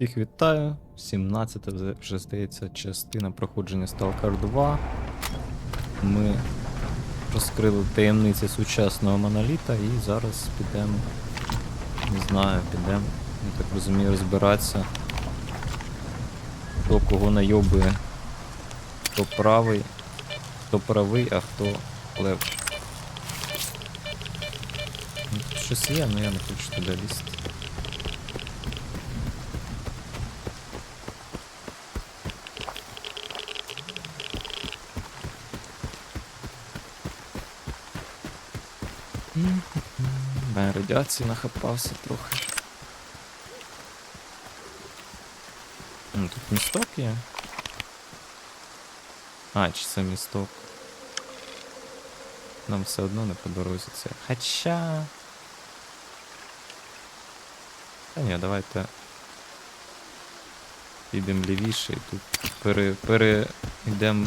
Всіх вітаю. 17 вже- здається частина проходження Stalker 2. Ми розкрили таємниці сучасного моноліта і зараз підемо. Не знаю, підемо. Я так розумію, розбиратися. Хто кого найобує. Хто правий, хто правий, а хто лев. Ну, щось є, але я не хочу туди лізти. Радіації нахапався трохи. Ну, тут місток є. А, чи це місток? Нам все одно не по дорозі це. Хоча. Та ні, давайте. Підемо лівіше і тут пере, перейдемо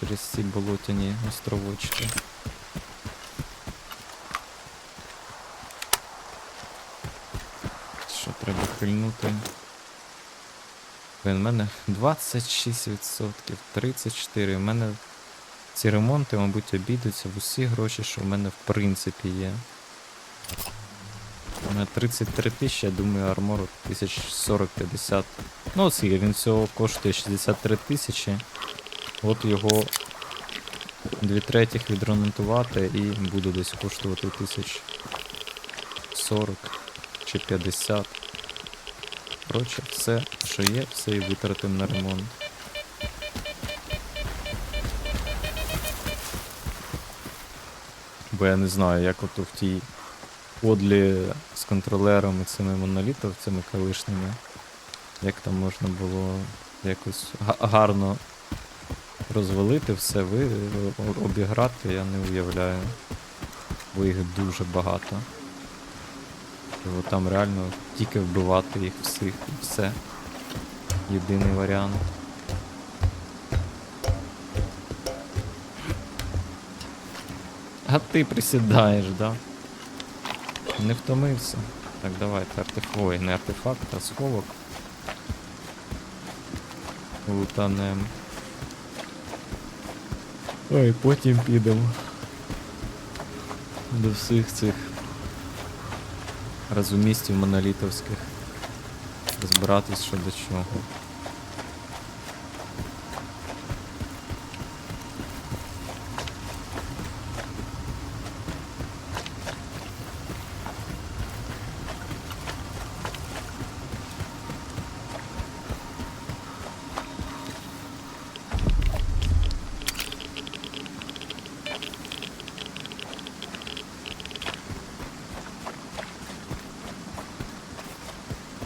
через ці болотяні островочки. Що треба хильнути? Блін, у мене 26%, 34%. У мене ці ремонти, мабуть, обійдуться в усі гроші, що в мене в принципі є. У мене 33 тисячі, я думаю, армору 1040-50. Ну, оскільки він всього коштує 63 тисячі. От його 2 третіх відремонтувати і буде десь коштувати 1040 чи 50. Коротше, все, що є, все і витратимо на ремонт. Бо я не знаю, як ото в тій подлі з контролерами цими монолітовцями колишніми. Як там можна було якось гарно розвалити все, ви обіграти, я не уявляю. Бо їх дуже багато. Бо там реально тільки вбивати їх всіх і все. Єдиний варіант. А ти присідаєш, да? Не втомився. Так, давайте артефакт. Не артефакт, а сховок. Лутанем. Ой, потім підемо. До всіх цих розумістів монолітовських. Розбиратись що до чого.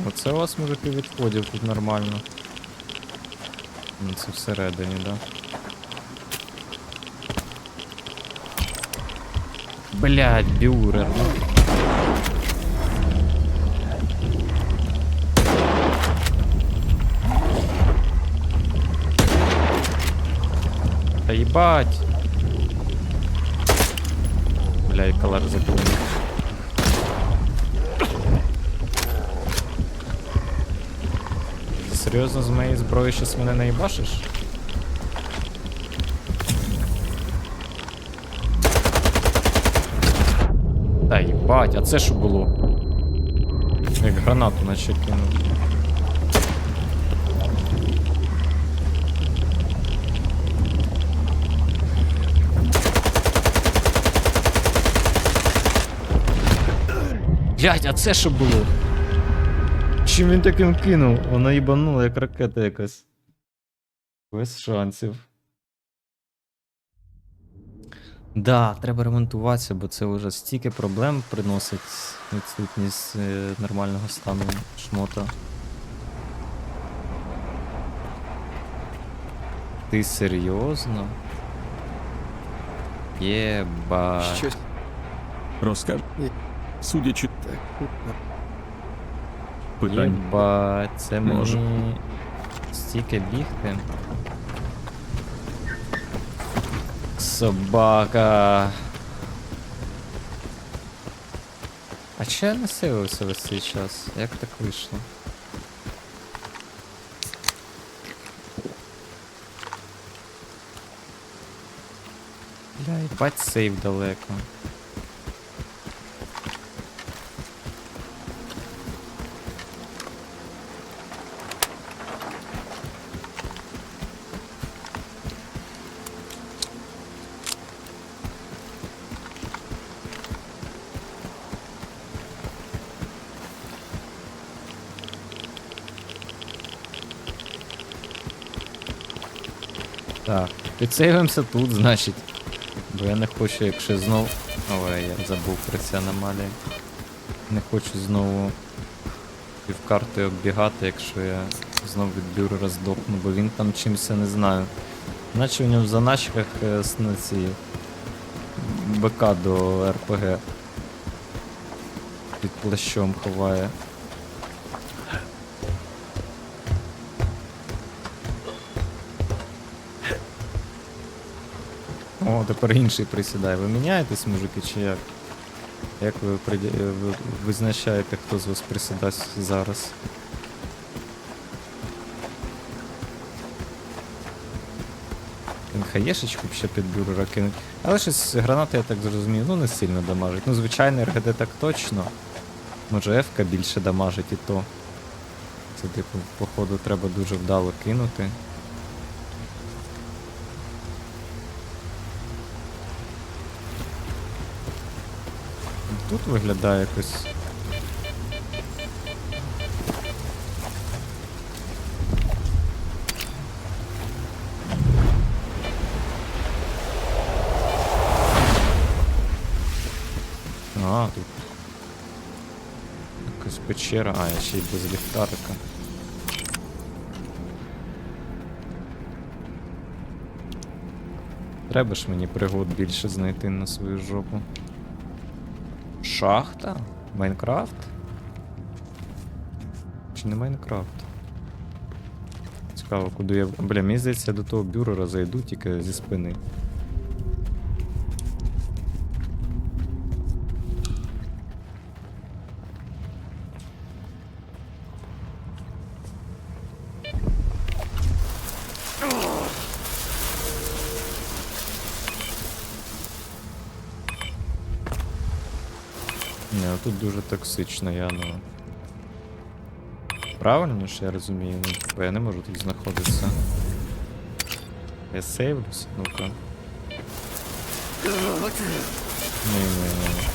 Оце у вас мужики відходів тут нормально. Ну це всередині, да? Блять, бюрер. ну. Та їбать! Бля, і колор заповнив. Серйозно з моєї зброї щас мене наїбашиш? Та їбать, а це що було? Як гранату наче кинув. Блять, а це що було? Чим він таким кинув? Вона їбанула, як ракета якась. Без шансів. Да, треба ремонтуватися, бо це вже стільки проблем приносить відсутність е, нормального стану шмота. Ти серйозно? Єба. Щось розкажи. Судячи питань. Єба, це Може. мені стільки бігти. Собака. А чи я насилився весь цей час? Як так вийшло? Бля, бать сейв далеко. Так, підсейвимося тут, значить. Бо я не хочу, якщо знов. Ой, я забув про ці аномалії. Не хочу знову півкарти оббігати, якщо я знов від бюрера здохну, бо він там чимся не знаю. Наче в нього в заначках е, ці БК до РПГ під плащом ховає. О, тепер інший присідає. Ви міняєтесь, мужики, чи як? Як ви, приді- е, ви визначаєте, хто з вас присідасть зараз? Хаєшечку ще під бюрера кинуть. Але щось гранати, я так зрозумів, ну не сильно дамажить. Ну, звичайний РГД так точно. Може F-ка більше дамажить і то. Це, типу, походу, треба дуже вдало кинути. Тут виглядає якось. А, тут. Якась печера, а, я ще й без ліхтарика. Треба ж мені пригод більше знайти на свою жопу. Шахта? Майнкрафт? Чи не Майнкрафт? Цікаво, куди я. Бля, мені здається, я до того бюро зайду тільки зі спини. Не, ну тут дуже токсично, я ну. Правильно ж я розумію, ну, типу, я не можу тут знаходитися. Я сейвлюсь, ну-ка. Ні, ні, ні.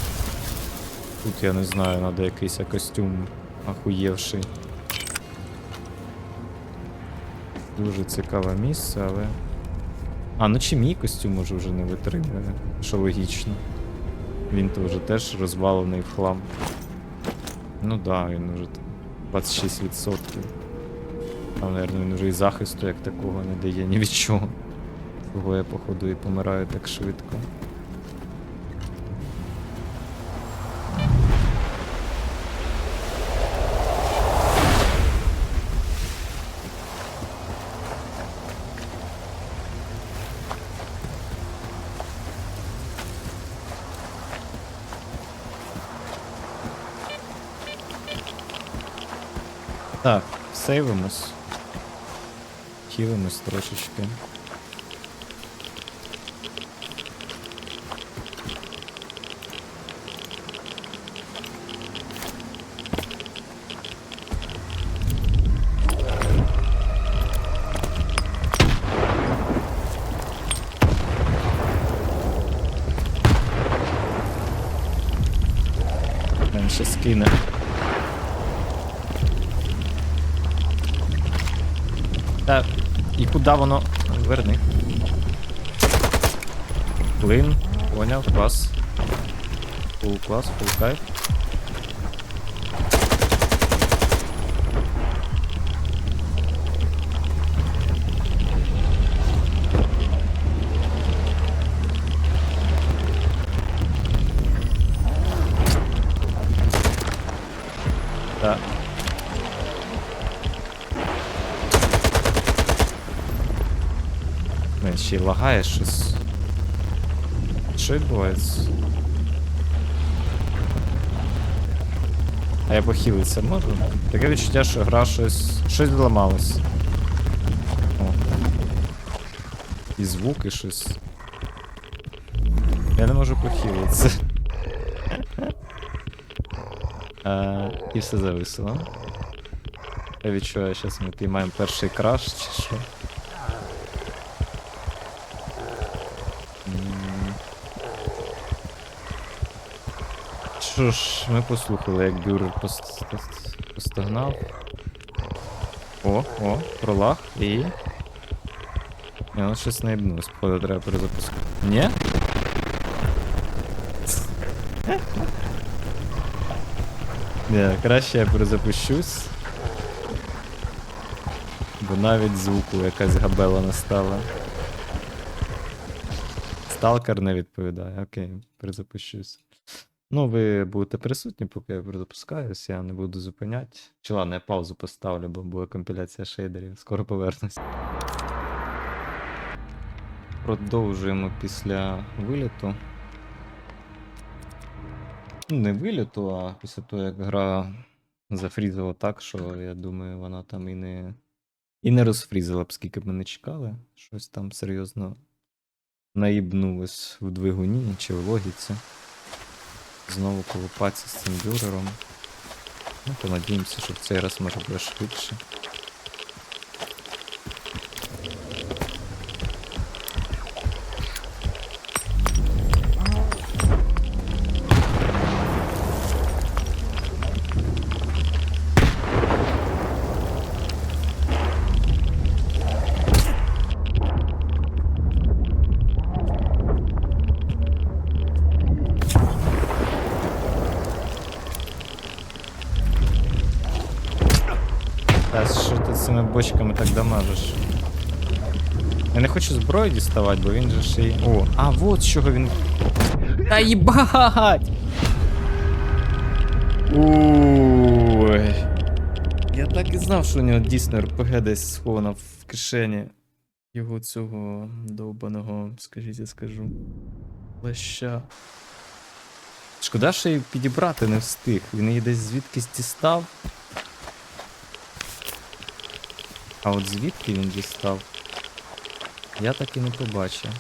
Тут я не знаю, треба якийсь костюм ахуєвший. Дуже цікаве місце, але. А, ну чи мій костюм може вже не витримує, що логічно. Він то вже теж розвалений в хлам. Ну да, він там 26%. Там, мабуть, він вже і захисту як такого не дає ні від чого. Того я, походу, і помираю так швидко. Так, сейвимось. Хілимось трошечки. Скине. Та і куди воно. Верни. Блин, Поняв, клас. Фул клас, фул кайф. Лагає щось. Що відбувається? А я похилитися можу? Таке відчуття, що гра щось. щось зламалось. О. І звуки щось. Я не можу похилитися. Е, і все зависло. Я відчуваю, зараз ми піймаємо перший краш чи що. Що ж, ми послухали, як бюрер пост... пост- постогнав. О, о, пролаг і. Ні, ну щось наїбнулось, походу треба перезапускати. Ні? Ні, краще я перезапущусь. Бо навіть звуку якась габела не стала. Сталкер не відповідає. Окей, перезапущусь. Ну, ви будете присутні, поки я перезапускаюсь, я не буду зупиняти. Чи ладно, я паузу поставлю, бо буде компіляція шейдерів. Скоро повернусь. Продовжуємо після виліту. Ну, не виліту, а після того, як гра зафрізила так, що я думаю, вона там і не. І не розфрізила б, скільки б ми не чекали. Щось там серйозно наїбнулось в двигуні чи в логіці. Знову колупатися з цим бюрером. Ну, понадіємося, що в цей раз може буде швидше. Бочками так дамажиш? Я не хочу зброю діставати, бо він же ще й. О, а вот з чого він. Та їбать! Ой. Я так і знав, що у нього дійсно РПГ десь схована в кишені. Його цього довбаного, скажіть, я скажу. Леща. Шкода, що її підібрати не встиг. Він її десь звідкись дістав. А от звідки він дістав? Я так і не побачив.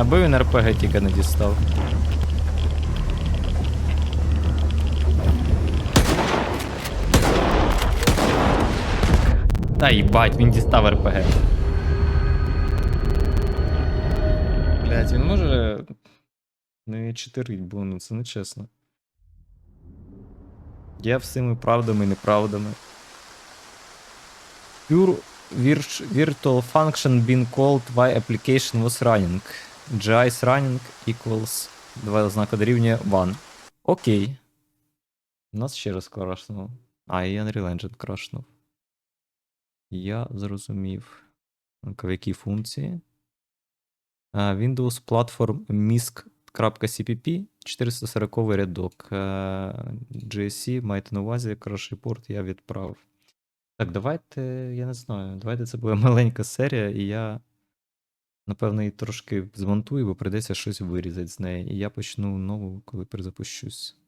Аби він РПГ тільки не дістав. Та їбать, він дістав РПГ. Блять, він може не читерить, бо ну це не чесно. Я всіми правдами і неправдами. Pure vir- virtual function being called while application was running. GIS running equals два ознака дорівнює 1. Окей. У нас ще раз крашнув. А, і Unreal Engine крашнув. Я зрозумів. В якій функції? Windows Platform misc.cpp 440 рядок. Е, GSC, маєте на увазі, краш репорт я відправив. Так, давайте, я не знаю, давайте це буде маленька серія, і я, напевно, її трошки змонтую, бо прийдеться щось вирізати з неї. І я почну нову, коли перезапущусь.